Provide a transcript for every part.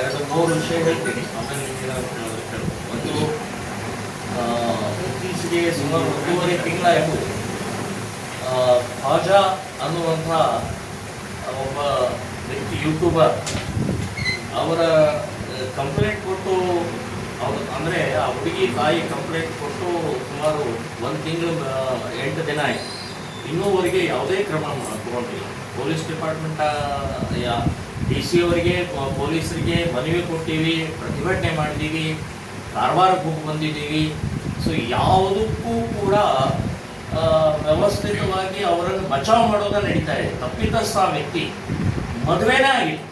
ಎರಡು ಮೂರು ವಿಷಯ ಹೇಳ್ತೀನಿ. ಆಮೇಲೆ. ಒಂದು ಇತ್ತೀಚೆಗೆ ಸುಮಾರು ಒಂದೂವರೆ ತಿಂಗಳಾಯಿತು ಖಾಜಾ ಅನ್ನುವಂಥ ಒಬ್ಬ ವ್ಯಕ್ತಿ ಯೂಟ್ಯೂಬರ್ ಅವರ ಕಂಪ್ಲೇಂಟ್ ಕೊಟ್ಟು ಅವ್ರು ಅಂದರೆ ಆ ಹುಡುಗಿ ತಾಯಿ ಕಂಪ್ಲೇಂಟ್ ಕೊಟ್ಟು ಸುಮಾರು ಒಂದು ತಿಂಗಳು ಎಂಟು ದಿನ ಆಯಿತು. ಇನ್ನೂವರೆಗೆ ಯಾವುದೇ ಕ್ರಮ ತಗೊಂಡಿಲ್ಲ ಪೊಲೀಸ್ ಡಿಪಾರ್ಟ್ಮೆಂಟ್ ಡಿ ಸಿ ಅವರಿಗೆ ಪೊಲೀಸರಿಗೆ ಮನವಿ ಕೊಟ್ಟಿವಿ ಪ್ರತಿಭಟನೆ ಮಾಡಿದ್ದೀವಿ ಕಾರವಾರಕ್ಕೆ ಹೋಗಿ ಬಂದಿದ್ದೀವಿ. ಸೊ ಯಾವುದಕ್ಕೂ ಕೂಡ ವ್ಯವಸ್ಥಿತವಾಗಿ ಅವರನ್ನು ಬಚಾವ್ ಮಾಡೋದ ನಡೀತಾ ಇದೆ. ತಪ್ಪಿತಸ್ಥ ವ್ಯಕ್ತಿ ಮದುವೆನೇ ಆಗಿದೆ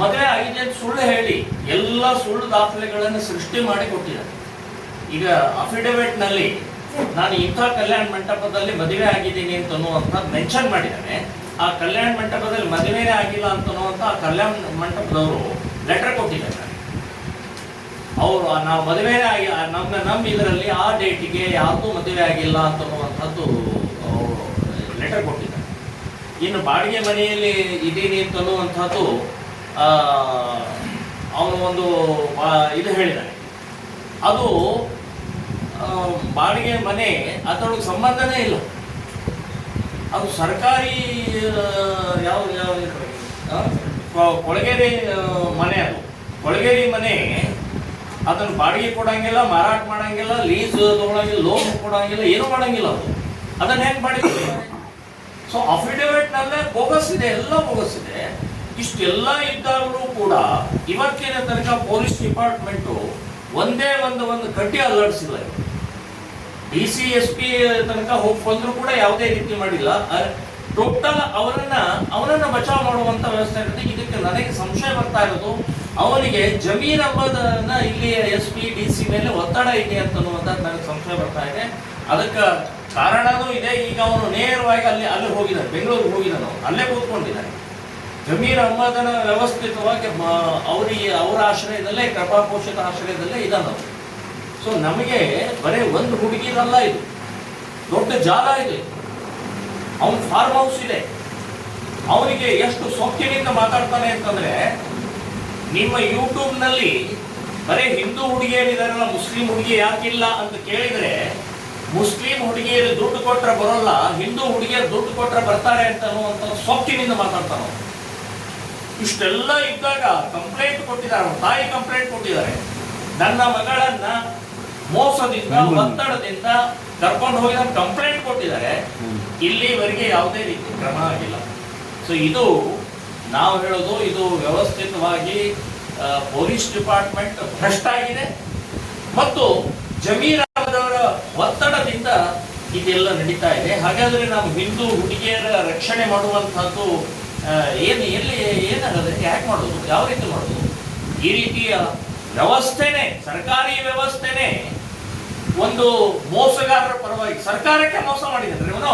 ಮದುವೆ ಆಗಿದೆ ಅಂತ ಸುಳ್ಳು ಹೇಳಿ, ಎಲ್ಲ ಸುಳ್ಳು ದಾಖಲೆಗಳನ್ನು ಸೃಷ್ಟಿ ಮಾಡಿ ಕೊಟ್ಟಿದ್ದಾರೆ. ಈಗ ಅಫಿಡವಿಟ್ನಲ್ಲಿ, ನಾನು ಇಂಥ ಕಲ್ಯಾಣ ಮಂಟಪದಲ್ಲಿ ಮದುವೆ ಆಗಿದ್ದೀನಿ ಅಂತ ಅನ್ನುವಂಥದ್ದು ಮೆನ್ಷನ್ ಮಾಡಿದ್ದಾನೆ. ಆ ಕಲ್ಯಾಣ ಮಂಟಪದಲ್ಲಿ ಮದುವೆನೇ ಆಗಿಲ್ಲ ಅಂತ ಅನ್ನುವಂಥ ಆ ಕಲ್ಯಾಣ ಮಂಟಪದವರು ಲೆಟರ್ ಕೊಟ್ಟಿದ್ದಾರೆ. ಅವರು ನಾವು ಮದುವೆನೇ ಆಗಿ ನಮ್ಮ ನಮ್ಮ ಇದರಲ್ಲಿ ಆ ಡೇಟಿಗೆ ಯಾರಿಗೂ ಮದುವೆ ಆಗಿಲ್ಲ ಅಂತ ಅನ್ನುವಂಥದ್ದು ಅವರು ಲೆಟರ್ ಕೊಟ್ಟಿದ್ದಾರೆ. ಇನ್ನು ಬಾಡಿಗೆ ಮನೆಯಲ್ಲಿ ಇದ್ದೀನಿ ಅಂತ ಅನ್ನುವಂಥದ್ದು ಅವನು ಒಂದು ಇದು ಹೇಳಿದ್ದಾನೆ ಅದು ಬಾಡಿಗೆ ಮನೆ, ಅದರೊಳಗೆ ಸಂಬಂಧನೇ ಇಲ್ಲ. ಅದು ಸರ್ಕಾರಿ ಯಾವ ಯಾವ ಕೊಳಗೇರಿ ಮನೆ ಅದು. ಕೊಳಗೇರಿ ಮನೆ, ಅದನ್ನು ಬಾಡಿಗೆ ಕೊಡಂಗಿಲ್ಲ, ಮಾರಾಟ ಮಾಡಂಗಿಲ್ಲ ಲೀಸ್ ತಗೊಳಂಗಿಲ್ಲ ಲೋನ್ ಕೊಡಂಗಿಲ್ಲ, ಏನು ಮಾಡಂಗಿಲ್ಲ ಅದು. ಅದನ್ನ ಹೆಂಗೆ ಮಾಡಿದ್ರು ಸೊ ಅಫಿಡವಿಟ್ನಲ್ಲೇ ಬೋಗಸ್ ಇದೆ, ಎಲ್ಲ ಬೋಗಸ್ ಇದೆ. ಇಷ್ಟೆಲ್ಲ ಇದ್ದಾಗಲೂ ಕೂಡ ಇವತ್ತಿನ ತನಕ ಪೊಲೀಸ್ ಡಿಪಾರ್ಟ್ಮೆಂಟು ಒಂದೇ ಒಂದು ಒಂದು ಕಡ್ಡಿ ಅಲರ್ಟ್ಸಿಲ್ಲ ಡಿ ಸಿ ಎಸ್ ಪಿ ತನಕ ಹೋಗಿ ಬಂದ್ರು ಕೂಡ ಯಾವುದೇ ರೀತಿ ಮಾಡಿಲ್ಲ. ಟೋಟಲ್ ಅವರನ್ನ ಅವರನ್ನ ಬಚಾವ್ ಮಾಡುವಂತ ವ್ಯವಸ್ಥೆ ಇರುತ್ತೆ. ಇದಕ್ಕೆ ನನಗೆ ಸಂಶಯ ಬರ್ತಾ ಇರೋದು, ಅವನಿಗೆ ಜಮೀನ್ ಅಂಬದನ್ನ ಇಲ್ಲಿ ಎಸ್ ಪಿ ಡಿ ಸಿ ಮೇಲೆ ಒತ್ತಡ ಇದೆ ಅಂತ ಅನ್ನುವಂಥದ್ದು ನನಗೆ ಸಂಶಯ ಬರ್ತಾ ಇದೆ. ಅದಕ್ಕೆ ಕಾರಣನೂ ಇದೆ. ಈಗ ಅವನು ನೇರವಾಗಿ ಅಲ್ಲಿ ಅಲ್ಲಿ ಹೋಗಿದ್ದಾನೆ. ಬೆಂಗಳೂರಿಗೆ ಹೋಗಿದ್ದಾನೆ ಅಲ್ಲೇ ಕೂತ್ಕೊಂಡಿದ್ದಾನೆ. ಜಮೀರ್ ಅಹಮದನ ವ್ಯವಸ್ಥಿತವಾಗಿ ಅವರಿಗೆ, ಅವರ ಆಶ್ರಯದಲ್ಲೇ ಕೃಪಾಪೋಷಿತ ಆಶ್ರಯದಲ್ಲೇ ಇದ್ದಾನೆ ಅವನು. ಸೊ ನಮಗೆ ಬರೀ ಒಂದು ಹುಡುಗಿರಲ್ಲ ಇದು. ದೊಡ್ಡ ಜಾಲ ಇದೆ. ಅವನ ಫಾರ್ಮ್ ಹೌಸ್ ಇದೆ. ಅವನಿಗೆ ಎಷ್ಟು ಸೊಕ್ಕಿನಿಂದ ಮಾತಾಡ್ತಾನೆ ಅಂತಂದ್ರೆ, ನಿಮ್ಮ ಯೂಟ್ಯೂಬ್ನಲ್ಲಿ ಬರೀ ಹಿಂದೂ ಹುಡುಗಿಯರಿದಾರಲ್ಲ ಮುಸ್ಲಿಂ ಹುಡುಗಿ ಯಾಕಿಲ್ಲ ಅಂತ ಕೇಳಿದ್ರೆ, ಮುಸ್ಲಿಂ ಹುಡುಗಿಯರು ದುಡ್ಡು ಕೊಟ್ಟರೆ ಬರೋಲ್ಲ, ಹಿಂದೂ ಹುಡುಗಿಯರು ದುಡ್ಡು ಕೊಟ್ಟರೆ ಬರ್ತಾರೆ ಅಂತ ಅನ್ನುವಂಥ ಸೊಕ್ಕಿನಿಂದ ಮಾತಾಡ್ತಾನೆ. ಇಷ್ಟೆಲ್ಲ ಇದ್ದಾಗ ಕಂಪ್ಲೇಂಟ್ ಕೊಟ್ಟಿದ್ದಾರೆ ತಾಯಿ ಕಂಪ್ಲೇಂಟ್ ಕೊಟ್ಟಿದ್ದಾರೆ. ನನ್ನ ಮಗಳನ್ನ ಮೋಸದಿಂದ ಒತ್ತಡದಿಂದ ಕರ್ಕೊಂಡು ಹೋಗಿ ಕಂಪ್ಲೇಂಟ್ ಕೊಟ್ಟಿದ್ದಾರೆ. ಇಲ್ಲಿವರೆಗೆ ಯಾವುದೇ ರೀತಿ ಕ್ರಮ ಆಗಿಲ್ಲ. ಸೊ ಇದು ನಾವು ಹೇಳೋದು ಇದು ವ್ಯವಸ್ಥಿತವಾಗಿ ಪೊಲೀಸ್ ಡಿಪಾರ್ಟ್ಮೆಂಟ್ ಭ್ರಷ್ಟ ಆಗಿದೆ. ಮತ್ತು ಜಮೀರಾದವರ ಒತ್ತಡದಿಂದ ಇದೆಲ್ಲ ನಡೀತಾ ಇದೆ. ಹಾಗಾದ್ರೆ ನಾವು ಹಿಂದೂ ಹುಡುಗಿಯರ ರಕ್ಷಣೆ ಮಾಡುವಂತಹದ್ದು ಏನು ಎಲ್ಲಿ ಏನಾಗದೆ ಯಾಕೆ ಮಾಡೋದು? ಯಾವ ರೀತಿ ಮಾಡೋದು? ಈ ರೀತಿಯ ವ್ಯವಸ್ಥೆನೆ ಸರ್ಕಾರಿ ವ್ಯವಸ್ಥೆನೆ ಒಂದು ಮೋಸಗಾರರ ಪರವಾಗಿ ಸರ್ಕಾರಕ್ಕೆ ಮೋಸ ಮಾಡಿದ್ದಾರೆ ಇವನು.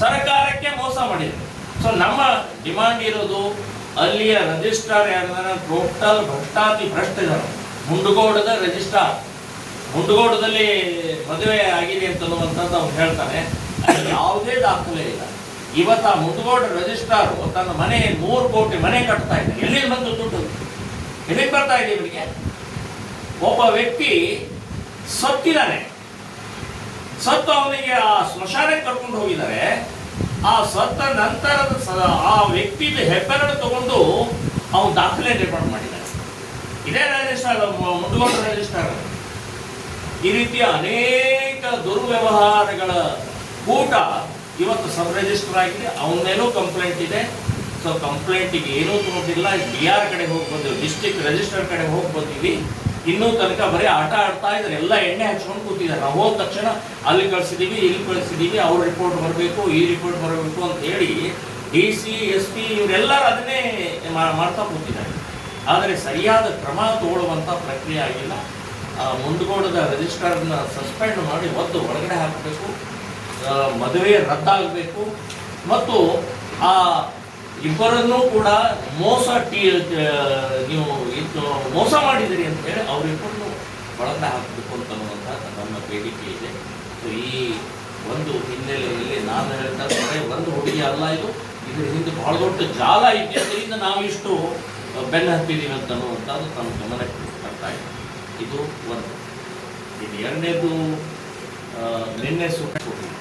ಸರ್ಕಾರಕ್ಕೆ ಮೋಸ ಮಾಡಿದ್ರು ಸೊ ನಮ್ಮ ಡಿಮಾಂಡ್ ಇರೋದು ಅಲ್ಲಿಯ ರಿಜಿಸ್ಟ್ರಾರ್ ಯಾರು ಟೋಟಲ್ ಭ್ರಷ್ಟಾತಿ ಭ್ರಷ್ಟ ಇದ್ದಾರೆ ಮುಂಡಗೋಡದ ರಿಜಿಸ್ಟ್ರಾರ್ ಮುಂಡಗೋಡದಲ್ಲಿ ಮದುವೆ ಆಗಿದೆ ಅಂತ ಅನ್ನುವಂಥದ್ದು ಅವ್ನು ಹೇಳ್ತಾನೆ ಯಾವುದೇ ದಾಖಲೆ ಇಲ್ಲ. ಇವತ್ತು ಆ ಮುಂಡಗೋಡ ರಿಜಿಸ್ಟ್ರಾರು ತನ್ನ ಮನೆ ಮೂರು ಕೋಟಿ ಮನೆ ಕಟ್ತಾ ಇದ್ದಾನೆ ಎಲ್ಲಿ ಬಂದು ದುಡ್ಡು? ಎಲ್ಲಿಗೆ ಬರ್ತಾ ಇದೆ ಇವರಿಗೆ? ಒಬ್ಬ ವ್ಯಕ್ತಿ ಸತ್ತಿದ್ದಾನೆ. ಸತ್ತು ಅವನಿಗೆ ಆ ಸ್ಮಶಾನಕ್ಕೆ ಕರ್ಕೊಂಡು ಹೋಗಿದ್ದಾರೆ. ಆ ಸತ್ತ ನಂತರದ ಆ ವ್ಯಕ್ತಿಯ ಹೆಬ್ಬೆರಳು ತಗೊಂಡು ಅವನು ದಾಖಲೆ ನಿರ್ಮಾಣ ಮಾಡಿದ್ದಾನೆ. ಇದೇ ರಾಜಸ್ಥಾನ ಮುಂದುವರೆದ ರಾಜಸ್ಥಾನ ಈ ರೀತಿಯ ಅನೇಕ ದುರ್ವ್ಯವಹಾರಗಳ ಕೂಟ ಇವತ್ತು ಸಬ್ ರಿಜಿಸ್ಟರ್ ಆಗಿದೆ ಅವನೇನೋ ಕಂಪ್ಲೇಂಟ್ ಇದೆ. ಸೊ ಕಂಪ್ಲೇಂಟಿಗೆ ಏನೂ ತೊಗೊಂಡಿಲ್ಲ ಡಿ ಆರ್ ಕಡೆ ಹೋಗಿ ಬಂದಿವಿ. ಡಿಸ್ಟಿಕ್ ರಿಜಿಸ್ಟರ್ ಕಡೆ ಹೋಗಿ ಬಂದೀವಿ. ಇನ್ನೂ ತನಕ ಬರೀ ಆಟ ಆಡ್ತಾ ಇದ್ದಾರೆ. ಎಲ್ಲ ಎಣ್ಣೆ ಹಚ್ಕೊಂಡು ಕೂತಿದ್ದಾರೆ. ನಾವು ಹೋದ ತಕ್ಷಣ ಅಲ್ಲಿ ಕಳಿಸಿದೀವಿ, ಇಲ್ಲಿ ಕಳಿಸಿದೀವಿ, ಅವ್ರ ರಿಪೋರ್ಟ್ ಬರಬೇಕು, ಈ ರಿಪೋರ್ಟ್ ಬರಬೇಕು ಅಂತ ಹೇಳಿ ಡಿ ಸಿ ಎಸ್ ಪಿ ಇವರೆಲ್ಲರೂ ಅದನ್ನೇ ಮಾಡ್ತಾ ಕೂತಿದ್ದಾರೆ. ಆದರೆ ಸರಿಯಾದ ಕ್ರಮ ತಗೊಳ್ಳುವಂಥ ಪ್ರಕ್ರಿಯೆ ಆಗಿಲ್ಲ. ಮುಂದಗೋಡದ ರಿಜಿಸ್ಟರ್ನ ಸಸ್ಪೆಂಡ್ ಮಾಡಿ ಒದ್ದು ಒಳಗಡೆ ಹಾಕಬೇಕು. ಮದುವೆ ರದ್ದಾಗಬೇಕು. ಮತ್ತು ಆ ಇಬ್ಬರನ್ನೂ ಕೂಡ ಮೋಸ ಟಿ ನೀವು ಇದು ಮೋಸ ಮಾಡಿದಿರಿ ಅಂತ ಹೇಳಿ ಅವರಿಬ್ಬರನ್ನು ಬಳಕೆ ಹಾಕಬೇಕು ಅಂತ ಅನ್ನುವಂಥ ನನ್ನ ಬೇಡಿಕೆ ಇದೆ. ಸೊ, ಈ ಒಂದು ಹಿನ್ನೆಲೆಯಲ್ಲಿ ನಾನು ಹೇಳ್ತಾ ಒಂದು ಹುಡುಗಿ ಅಲ್ಲ ಇದು. ಇದ್ರ ಹಿಂದೆ ಬಹಳ ದೊಡ್ಡ ಜಾಲ ಇದ್ದಿದ್ದರಿಂದ ನಾವು ಇಷ್ಟು ಬೆನ್ನ ಹತ್ತಿದ್ದೀವಿ ಅಂತ ಅನ್ನುವಂಥದ್ದು ತಮ್ಮ ಗಮನಕ್ಕೆ ಬರ್ತಾ ಇದೆ. ಇದು ಒಂದು. ಇದು ಎರಡನೇದು ನಿನ್ನೆ ಸುಪ್ರೀಂ